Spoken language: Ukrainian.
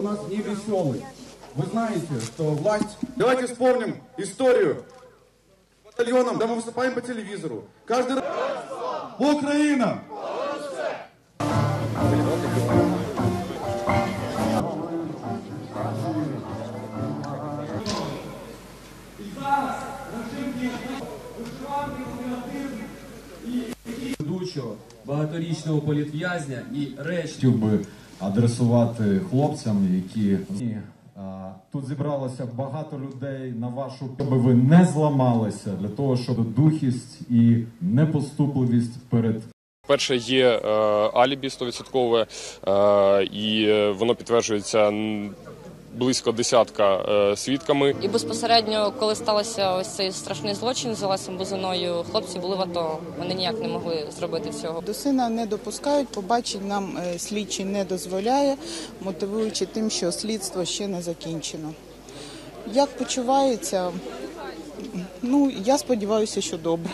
у нас не веселый. Вы знаете, что власть... Давайте вспомним историю батальоном, да мы выступаем по телевизору. Каждый раз... Украина! Ведучого, багаторічного політв'язня і решті. хотів би адресувати хлопцям, які тут зібралося багато людей на вашу, щоб ви не зламалися для того, щоб духість і непоступливість перед Перше є е, алібі 100%, е, і е, воно підтверджується близько десятка е, свідками. І безпосередньо, коли стався ось цей страшний злочин з Олесем Бузиною, хлопці були в АТО. Вони ніяк не могли зробити цього. До сина не допускають, побачень нам е, слідчий не дозволяє, мотивуючи тим, що слідство ще не закінчено. Як почувається? Ну, я сподіваюся, що добре.